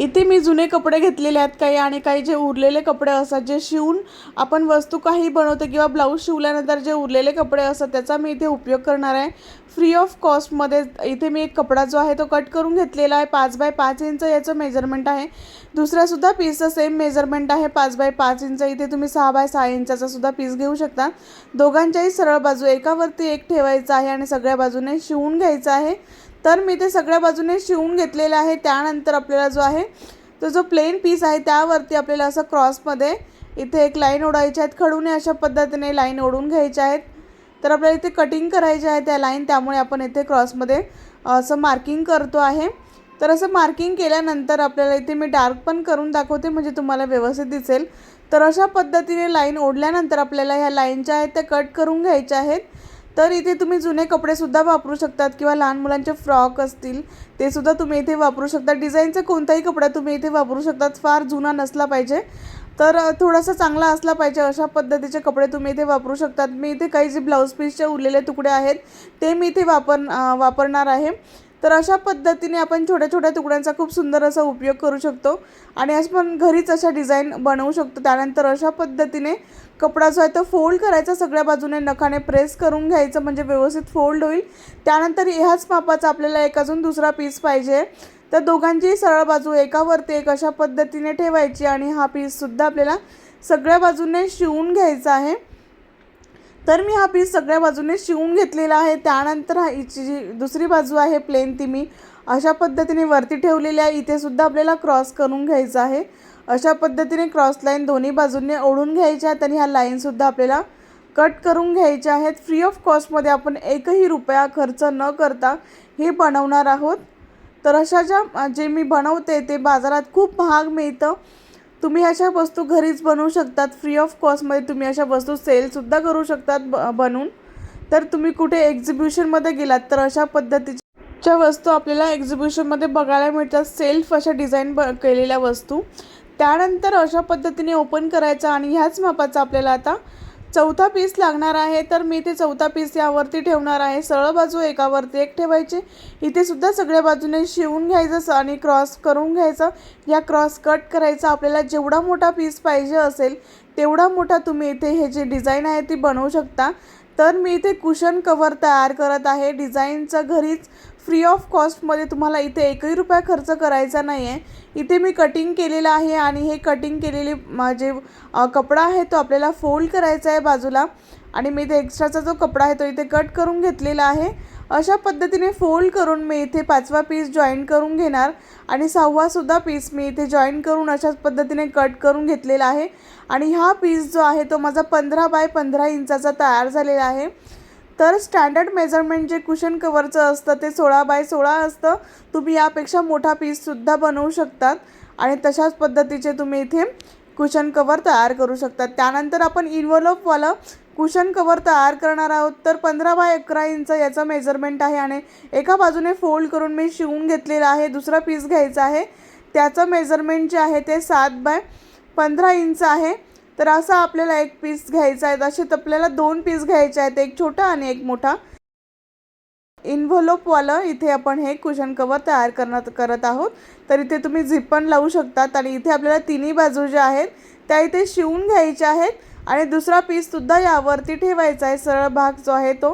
इथे मी जुने कपडे घेतलेले आहेत काही आणि काही जे उरलेले कपडे असतात जे शिवून आपण वस्तू काही बनवतो किंवा ब्लाऊज शिवल्यानंतर जे उरलेले कपडे असतात त्याचा मी इथे उपयोग करणार आहे. फ्री ऑफ कॉस्टमध्ये इथे मी एक कपडा जो आहे तो कट करून घेतलेला आहे पाच बाय पाच इंच याचं मेजरमेंट आहे. दुसऱ्यासुद्धा पीसचं सेम मेजरमेंट आहे पाच बाय पाच इंच. इथे तुम्ही सहा बाय सहा इंचाचा सुद्धा पीस घेऊ शकता. दोघांच्याही सरळ बाजू एकावरती एक ठेवायचा आहे आणि सगळ्या बाजूने शिवून घ्यायचं आहे. तर मी ते सगळ्या बाजूने शिवून घेतलेलं आहे. त्यानंतर आपल्याला जो आहे तो जो प्लेन पीस आहे त्यावरती आपल्याला असं क्रॉसमध्ये इथे एक लाईन ओढायची आहेत खडूने अशा पद्धतीने लाईन ओढून घ्यायच्या आहेत. तर आपल्याला इथे कटिंग करायचे आहे त्या लाईन त्यामुळे आपण इथे क्रॉसमध्ये असं मार्किंग करतो आहे. तर असं मार्किंग केल्यानंतर आपल्याला इथे मी डार्क पण करून दाखवते म्हणजे तुम्हाला व्यवस्थित दिसेल. तर अशा पद्धतीने लाईन ओढल्यानंतर आपल्याला ह्या लाईनच्या आहेत त्या कट करून घ्यायच्या आहेत. तर इथे तुम्ही जुने कपडेसुद्धा वापरू शकतात किंवा लहान मुलांचे फ्रॉक असतील ते सुद्धा तुम्ही इथे वापरू शकता. डिझाईनचा कोणताही कपडा तुम्ही इथे वापरू शकतात फार जुना नसला पाहिजे. तर थोडासा चांगला असला पाहिजे अशा पद्धतीचे कपडे तुम्ही इथे वापरू शकतात. मी इथे काही जे ब्लाऊज पीसचे उरलेले तुकडे आहेत ते मी इथे वापर वापरणार आहे. तर अशा पद्धतीने आपण छोट्या छोट्या तुकड्यांचा खूप सुंदर असा उपयोग करू शकतो. आणि असं पण घरीच अशा डिझाईन बनवू शकतो. त्यानंतर अशा पद्धतीने कपडा जो आहे तो फोल्ड करायचा सगळ्या बाजूने नखाने प्रेस करून घ्यायचं म्हणजे व्यवस्थित फोल्ड होईल. त्यानंतर ह्याच मापाचा आपल्याला एक अजून दुसरा पीस पाहिजे. तर दोघांची सरळ बाजू एकावरती एक अशा पद्धतीने ठेवायची आणि हा पीससुद्धा आपल्याला सगळ्या बाजूने शिवून घ्यायचा आहे. तर मी हा पीस सगळ्या बाजूने शिवून घेतलेला आहे. त्यानंतर हा हिची जी दुसरी बाजू आहे प्लेन ती मी अशा पद्धतीने वरती ठेवलेली आहे. इथेसुद्धा आपल्याला क्रॉस करून घ्यायचं आहे. अशा पद्धतीने क्रॉस लाईन दोन्ही बाजूंनी ओढून घ्यायच्या आहेत आणि ह्या लाईनसुद्धा आपल्याला कट करून घ्यायच्या आहेत. फ्री ऑफ कॉस्टमध्ये आपण एकही रुपया खर्च न करता हे बनवणार आहोत. तर अशा ज्या जे मी बनवते ते बाजारात खूप महाग मिळतं. तुम्ही अशा वस्तू घरीच बनवू शकतात. फ्री ऑफ कॉस्टमध्ये तुम्ही अशा वस्तू सेलसुद्धा करू शकतात ब बनवून. तर तुम्ही कुठे एक्झिबिशनमध्ये गेलात तर अशा पद्धतीच्या वस्तू आपल्याला एक्झिबिशनमध्ये बघायला मिळतात. सेल्फ अशा डिझाईन ब केलेल्या वस्तू. त्यानंतर अशा पद्धतीने ओपन करायचा आणि ह्याच मापाचा आपल्याला आता चौथा पीस लागणार आहे तर मी इथे चौथा पीस यावरती ठेवणार आहे. सरळ बाजू एकावरती एक ठेवायचे. इथे सुद्धा सगळ्या बाजूने शिवून घ्यायचं आणि क्रॉस करून घ्यायचं. या क्रॉस कट करायचा आपल्याला जेवढा मोठा पीस पाहिजे असेल तेवढा मोठा तुम्ही इथे हे जे डिझाईन आहे ती बनवू शकता. तर मी इथे कुशन कवर तयार करत आहे. डिझाईनचं घरीच फ्री ऑफ कॉस्टमध्ये तुम्हाला इथे एकही रुपया खर्च करायचा नाही आहे इथे मी कटिंग केलेलं आहे आणि हे कटिंग केलेले माझे कपडा आहे तो आपल्याला फोल्ड करायचा आहे बाजूला. आणि मी इथे एक्स्ट्राचा जो कपडा आहे तो इथे कट करून घेतलेला आहे. अशा पद्धतीने फोल्ड करून मी इथे पाचवा पीस जॉईन करून घेणार आणि सहावासुद्धा पीस मी इथे जॉईन करून अशाच पद्धतीने कट करून घेतलेला आहे. आणि हा पीस जो आहे तो माझा पंधरा बाय पंधरा इंचाचा तयार झालेला आहे. तर स्टँडर्ड मेजरमेंट जे कुशन कवरचं असतं ते सोळा बाय सोळा असतं. तुम्ही यापेक्षा मोठा पीससुद्धा बनवू शकतात. आणि तशाच पद्धतीचे तुम्ही इथे कुशन कवर तयार करू शकतात. त्यानंतर आपण इन्व्हॉल्ववालं कुशन कवर तयार करणार आहोत. तर पंधरा बाय अकरा इंच याचं मेजरमेंट आहे आणि एका बाजूने फोल्ड करून मी शिवून घेतलेला आहे. दुसरा पीस घ्यायचा आहे. त्याचं मेजरमेंट जे आहे ते सात बाय पंधरा इंच आहे. तर असा आपल्याला एक पीस घ्यायचा आहे. असे आपल्याला दोन पीस घ्यायचे आहेत. एक छोटा आणि एक मोठा. इन्व्हलोपवालं इथे आपण हे कुशन कवर तयार करणार करत आहोत. तर इथे तुम्ही झिप पण लावू शकतात आणि इथे आपल्याला तिन्ही बाजू ज्या आहेत त्या इथे शिवून घ्यायच्या आहेत. आणि दुसरा पीससुद्धा यावरती ठेवायचा आहे. सरळ भाग जो आहे तो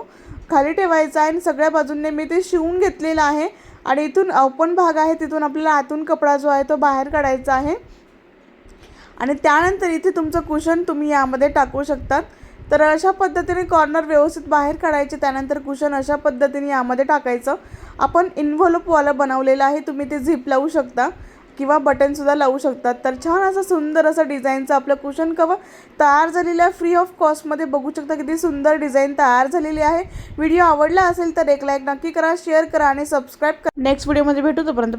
खाली ठेवायचा आहे आणि सगळ्या बाजूंनी मी ते शिवून घेतलेलं आहे. आणि इथून ओपन भाग आहे तिथून आपल्याला आतून कपडा जो आहे तो बाहेर काढायचा आहे. आणि त्यानंतर इथे तुमचं कुशन तुम्ही यामध्ये टाकू शकतात. तर अशा पद्धतीने कॉर्नर व्यवस्थित बाहेर काढायचे त्यानंतर कुशन अशा पद्धतीने यामध्ये टाकायचं. आपण इन्व्हॉल्पवालं बनवलेलं आहे तुम्ही ते झिप लावू शकता. किंवा बटनसुद्धा लावू शकतात. तर छान असं सुंदर असं डिझाईनचं आपलं कुशन कवर तयार झालेलं आहे. फ्री ऑफ कॉस्टमध्ये बघू शकता किती सुंदर डिझाईन तयार झालेली आहे. व्हिडिओ आवडला असेल तर एक लाईक नक्की करा शेअर करा आणि सबस्क्राईब करा. नेक्स्ट व्हिडिओमध्ये भेटू तोपर्यंत.